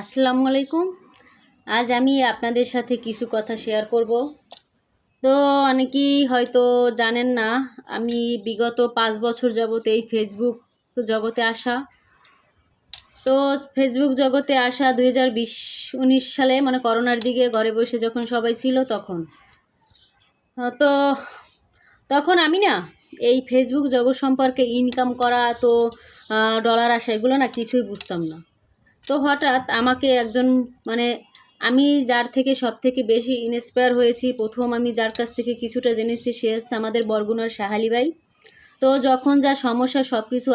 আসসালামু আলাইকুম। আজ আমি আপনাদের সাথে কিছু কথা শেয়ার করব। তো অনেকেই হয়তো জানেন না, আমি বিগত পাঁচ বছর যাবত এই ফেসবুক জগতে আসা। তো ফেসবুক জগতে আসা দুই হাজার সালে মানে করোনার দিকে ঘরে বসে যখন সবাই ছিল তখন। তো তখন আমি না, এই ফেসবুক জগৎ সম্পর্কে ইনকাম করা, তো ডলার আসা, এগুলো না কিছুই বুঝতাম না। তো হঠাৎ আমাকে একজন মানে আমি যার থেকে সব থেকে বেশি ইন্সপায়ার হয়েছি, প্রথম আমি যার কাছ থেকে কিছুটা জেনেছি, সে হচ্ছে আমাদের বরগুনার সাহালি ভাই। তো যখন যা সমস্যা সব কিছু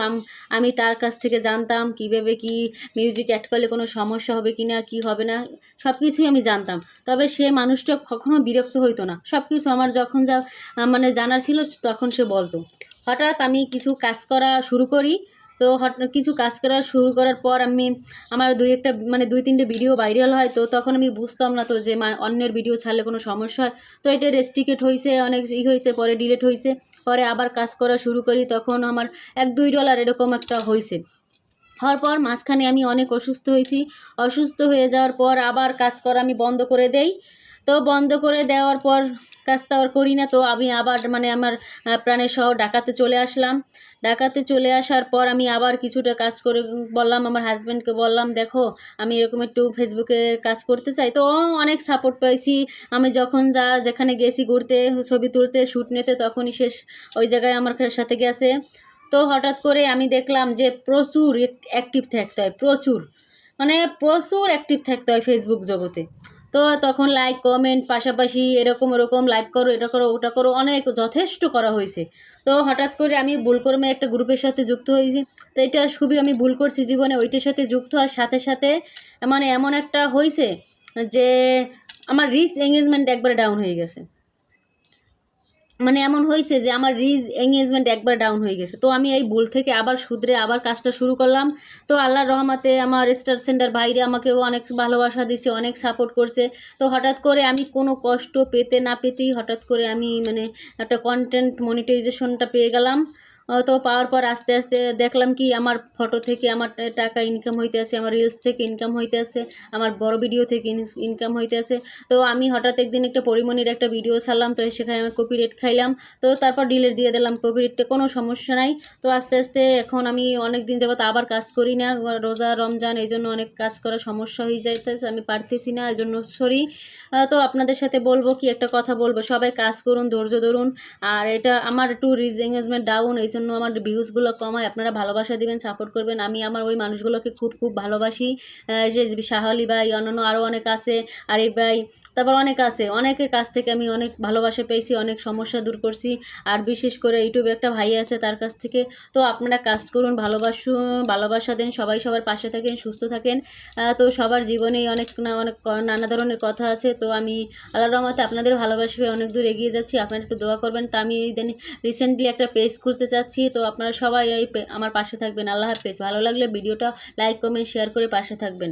আমি তার কাছ থেকে জানতাম, কীভাবে কি মিউজিক অ্যাড করলে কোনো সমস্যা হবে কি না কী হবে না সব কিছুই আমি জানতাম। তবে সে মানুষটা কখনো বিরক্ত হইতো না। সব কিছু আমার যখন যা মানে জানার ছিল, তখন সে বলতো। হঠাৎ আমি কিছু কাজ করা শুরু করি তো কিছু কাজ করা শুরু করার পর আমি, আমার দুই একটা মানে দুই তিনটে ভিডিও ভাইরাল হয়, তো তখন আমি বুঝতাম না তো যে অন্যের ভিডিও ছাড়লে কোনো সমস্যা হয়। তো এটা রেস্ট্রিকেট হয়েছে অনেক ই হয়েছে পরে ডিলেট হয়েছে পরে আবার কাজ করা শুরু করি, তখন আমার এক দুই ডলার এরকম একটা হয়েছে হওয়ার পর মাঝখানে আমি অনেক অসুস্থ হয়েছি অসুস্থ হয়ে যাওয়ার পর আবার কাজ করা আমি বন্ধ করে দেই তো বন্ধ করে দেওয়ার পর কাজ আর করি না, তো আমি আবার মানে আমার প্রাণের শহর ঢাকাতে চলে আসলাম। ডাকাতে চলে আসার পর আমি আবার কিছুটা কাজ করে বললাম, আমার হাজব্যান্ডকে বললাম, দেখো, আমি এরকম একটু ফেসবুকে কাজ করতে চাই। তো অনেক সাপোর্ট পাইছি। আমি যখন যা যেখানে গেছি ঘুরতে, ছবি তুলতে শ্যুট নিতে, তখনই শেষ ওই জায়গায় আমার সাথে গেছে। তো হঠাৎ করে আমি দেখলাম যে প্রচুর অ্যাক্টিভ থাকতে হয়, প্রচুর। মানে প্রচুর অ্যাক্টিভ থাকতে হয় ফেসবুক জগতে। তো তখন লাইক কমেন্ট পাশাপাশি এরকম ওরকম লাইক করো, এটা করো, ওটা করো, অনেক যথেষ্ট করা হয়েছে। তো হঠাৎ করে আমি ভুল করমে একটা গ্রুপের সাথে যুক্ত হয়েছি। তো এটা খুবই আমি ভুল করছি জীবনে, ওইটার সাথে যুক্ত হওয়ার সাথে সাথে মানে এমন একটা হয়েছে যে আমার রিচ এঙ্গেজমেন্ট একবারে ডাউন হয়ে গেছে। মানে এমন হয়েছে যে আমার রিজ এঙ্গেজমেন্ট একবার ডাউন হয়ে গেছে। তো আমি এই ভুল থেকে আবার শুধরে আবার কাজটা শুরু করলাম। তো আল্লাহর রহমাতে আমার স্টার সেন্টার বাইরে আমাকেও অনেক ভালোবাসা দিছে, অনেক সাপোর্ট করছে। তো হঠাৎ করে আমি কোনো কষ্ট পেতে না পেতেই হঠাৎ করে আমি মানে একটা কন্টেন্ট মনিটাইজেশনটা পেয়ে গেলাম। তো পাওয়ার পর আস্তে আস্তে দেখলাম কি আমার ফটো থেকে আমার টাকা ইনকাম হইতে আসে আমার রিলস থেকে ইনকাম হইতে আসে আমার বড় ভিডিও থেকে ইনকাম হইতে আছে তো আমি হঠাৎ একদিন একটা পরিমণির একটা ভিডিও ছাড়লাম, তো সেখানে আমি কপি রেট খাইলাম। তো তারপর ডিলেট দিয়ে দিলাম কপি রেটটা কোনো সমস্যা নাই। তো আস্তে আস্তে এখন আমি অনেক দিন যাবত আবার কাজ করি না, রোজা, রমজান, এই জন্য অনেক কাজ করা সমস্যা হয়ে যাইতেছে, আমি পারতেছি না, এই জন্য সরি তো আপনাদের সাথে বলব কি একটা কথা বলব, সবাই কাজ করুন, ধৈর্য ধরুন। আর এটা আমার একটু রিজ এঙ্গেজমেন্ট ডাউন এই জন্য আমার ভিউজগুলো কমায়, আপনারা ভালোবাসা দিবেন সাপোর্ট করবেন। আমি আমার ওই মানুষগুলোকে খুব খুব ভালোবাসি। যে শাহালি ভাই অন্যান্য আরও অনেক আছে, আরিফ ভাই, তারপর অনেক আছে। অনেকের কাছ থেকে আমি অনেক ভালোবাসা পেয়েছি, অনেক সমস্যা দূর করছি। আর বিশেষ করে ইউটিউবে একটা ভাই আছে তার কাছ থেকে। তো আপনারা কাজ করুন ভালোবাসু ভালোবাসা দেন, সবাই সবার পাশে থাকেন, সুস্থ থাকেন। তো সবার জীবনেই অনেক না, অনেক নানা ধরনের কথা আছে। তো আমি আল্লাহ রহমতে আপনাদের ভালোবাসবে অনেক দূর এগিয়ে যাচ্ছি। আপনারা একটু দোয়া করবেন। তো আমি দেন রিসেন্টলি একটা পেজ খুলতে চাচ্ছি। তো আপনারা সবাই এই আমার পাশে থাকবেন। আল্লাহ হাফেজ। ভালো লাগলে ভিডিওটা লাইক কমেন্ট শেয়ার করে পাশে থাকবেন।